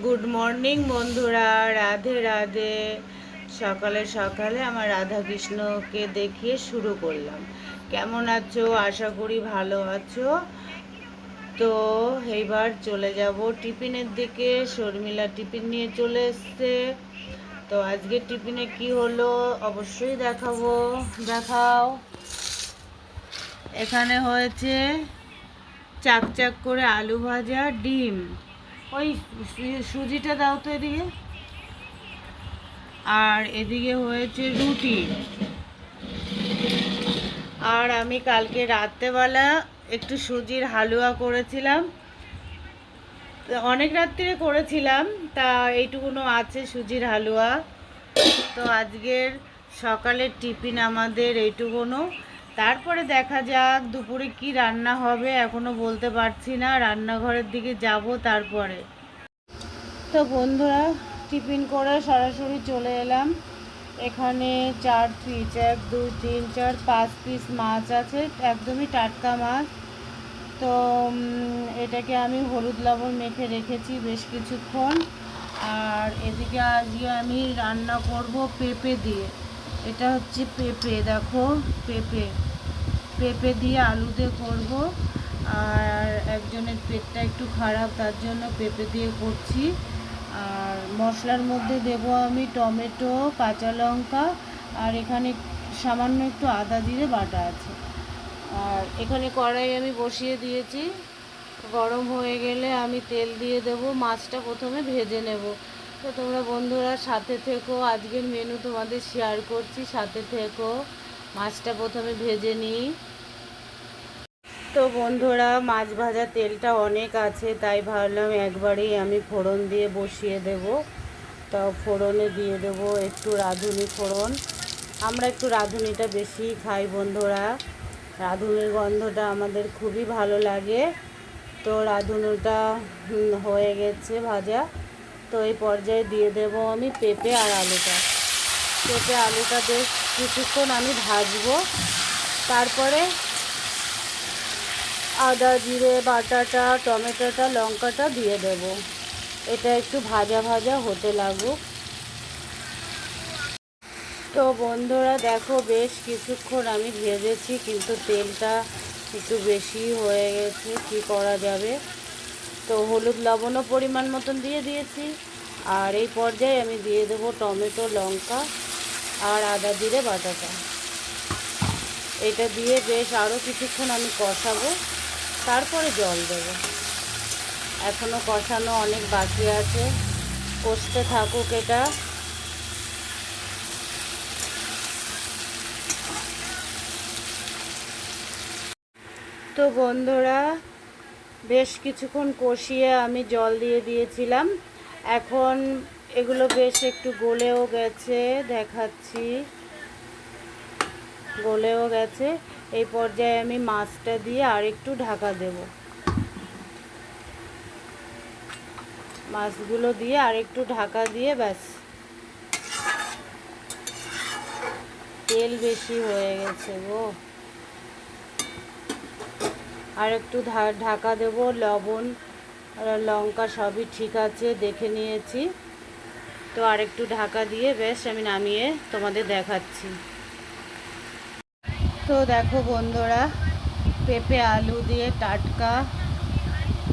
Good morning বন্ধুরা। রাধে রাধে। সকালে সকালে আমার রাধা কৃষ্ণকে দেখিয়ে শুরু করলাম। কেমন আছো? আশা করি ভালো আছো। তো এইবার চলে যাব টিফিনের দিকে। শর্মিলা টিফিন নিয়ে চলে এসছে। তো আজকে টিফিনে কি হলো অবশ্যই দেখাবো। দেখাও। এখানে হয়েছে চাক চাক করে আলু ভাজা, ডিম। ওই সুজিটা দাও তো এদিকে। আর এদিকে হয়েছে রুটি। আর আমি কালকে রাত্রেবেলা একটু সুজির হালুয়া করেছিলাম। অনেক রাত্রিরে করেছিলাম, তা এইটুকুনো আছে সুজির হালুয়া। তো আজকের সকালের টিফিন আমাদের এইটুকুনো। তারপরে দেখা যাক দুপুরে কি রান্না হবে, এখনও বলতে পারছি না। রান্নাঘরের দিকে যাব তারপরে। তো বন্ধুরা, টিফিন করে সরাসরি চলে এলাম। এখানে চার পিস এক, দুই, তিন, চার, পাঁচ পিস মাছ আছে, একদমই টাটকা মাছ। তো এটাকে আমি হলুদ লবণ মেখে রেখেছি বেশ কিছুক্ষণ। আর এদিকে আজকে আমি রান্না করব পেঁপে দিয়ে। এটা হচ্ছে পেঁপে, দেখো, পেঁপে। পেঁপে দিয়ে আলু দিয়ে করব। আর একজনের পেটটা একটু খারাপ, তার জন্য পেঁপে দিয়ে করছি। আর মশলার মধ্যে দেব আমি টমেটো, কাঁচা লঙ্কা, আর এখানে সামান্য একটু আদা দিয়ে বাটা আছে। আর এখানে কড়াই আমি বসিয়ে দিয়েছি। গরম হয়ে গেলে আমি তেল দিয়ে দেব, মাছটা প্রথমে ভেজে নেব। তো তোমরা বন্ধুরা সাথে থেকো, আজকের মেনু তোমাদের শেয়ার করছি, সাথে থেকো। মাছটা প্রথমে ভেজে নিই। তো বন্ধুরা, মাছ ভাজা তেলটা অনেক আছে, তাই ভাবলাম একবারেই আমি ফোড়ন দিয়ে বসিয়ে দেব। তো ফোড়নে দিয়ে দেব একটু রাঁধুনি ফোড়ন। আমরা একটু রাঁধুনিটা বেশি খাই বন্ধুরা। রাঁধুনির গন্ধটা আমাদের খুবই ভালো লাগে। তো রাঁধুনিটা হয়ে গেছে ভাজা। তো এই পর্যায়ে দিয়ে দেব আমি পেঁপে আর আলুটা। পেঁপে আলুটা বেশ কিছুক্ষণ আমি ভাজবো। তারপরে আদা জিরে, বাটাটা, টমেটোটা, লঙ্কাটা দিয়ে দেব। এটা একটু ভাজা ভাজা হতে লাগুক। তো বন্ধুরা, দেখো বেশ কিছুক্ষণ আমি ভেজেছি, কিন্তু তেলটা একটু বেশি হয়ে গেছে। কি করা যাবে? তো হলুদ লবণও পরিমাণ মতন দিয়ে দিয়েছি। আর এই পর্যায়ে আমি দিয়ে দেবো টমেটো, লঙ্কা। আর আদা জিরে বাটাটা। এটা দিয়ে বেশ আরও কিছুক্ষণ আমি কষাবো, তারপরে জল দেব। এখনও কষানো অনেক বাকি আছে, কষতে থাকুক এটা। তো বন্ধুরা, বেশ কিছুক্ষণ কষিয়ে আমি জল দিয়ে দিয়েছিলাম। এখন এগুলো বেশ একটু গলেও গেছে, দেখাচ্ছি। গলেও গেছে। এই পর্যায়ে আমি মাছটা দিয়ে আর একটু ঢাকা দেব। মাছগুলো দিয়ে আর একটু ঢাকা দিয়ে ব্যাস। তেল বেশি হয়ে গেছে গো। আর একটু ঢাকা দেব, লবণ লঙ্কা সবই ঠিক আছে, দেখে নিয়েছি। তো আর একটু ঢাকা দিয়ে বেশ আমি নামিয়ে তোমাদের দেখাচ্ছি। তো দেখো বন্ধুরা, পেঁপে, আলু দিয়ে টাটকা,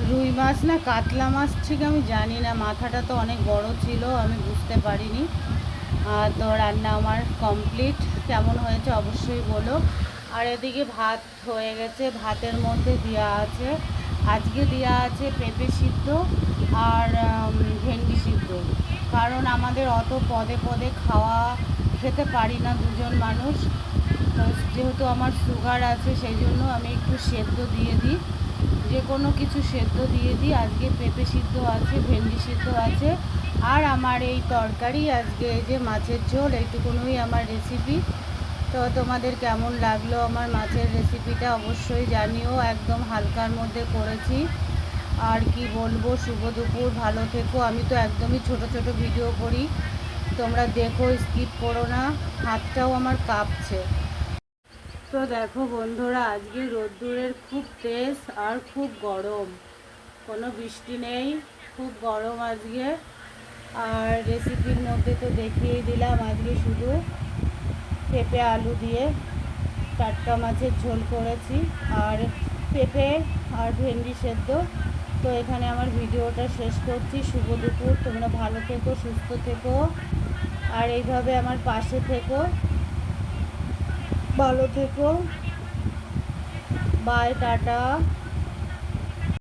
রুই মাছ না কাতলা মাছ ঠিক আমি জানি না, মাথাটা তো অনেক বড় ছিল, আমি বুঝতে পারিনি। আর তো রান্না আমার কমপ্লিট, কেমন হয়েছে অবশ্যই বলো। আর এদিকে ভাত হয়ে গেছে, ভাতের মধ্যে দেওয়া আছে। আজকে দেওয়া আছে পেঁপে সিদ্ধ আর ভেন্ডি সিদ্ধ। কারণ আমাদের অত পদে পদে খাওয়া খেতে পারি না দুজন মানুষ। তো যেহেতু আমার সুগার আছে, সেই জন্য আমি একটু সেদ্ধ দিয়ে দিই। যে কোনো কিছু সেদ্ধ দিয়ে দিই। আজকে পেঁপে সিদ্ধ আছে, ভেন্ডি সিদ্ধ আছে, আর আমার এই তরকারি আজকে এই যে মাছের ঝোল, এইটুকুনই আমার রেসিপি তো তোমাদের কেমন লাগল আমার মাছের রেসিপিটা অবশ্যই জানিও। একদম হালকার মধ্যে করেছি। আর কি বলব, শুভ দুপুর, ভালো থেকো। আমি তো একদমই ছোট ছোট ভিডিও করি। তোমরা দেখো স্কিপ করো না। হাতটাও আমার কাঁপছে। তো দেখো বন্ধুরা, আজকে রোদ্দুরের খুব তেজ আর খুব গরম। কোনো বৃষ্টি নেই, খুব গরম আজকে। আর রেসিপির মধ্যে তো দেখিয়েই দিলাম আজকে শুধু পেঁপে, আলু দিয়ে। টাটকা মাছের ঝোল করেছি। আর পেঁপে আর ভেন্ডি সেদ্ধ। তো এখানে আমার ভিডিওটা শেষ করছি। শুভ দুপুর, তোমরা ভালো থেকো, সুস্থ থেকো। আর এইভাবে আমার পাশে থেকো। ভালো থেকো। Bye, tata.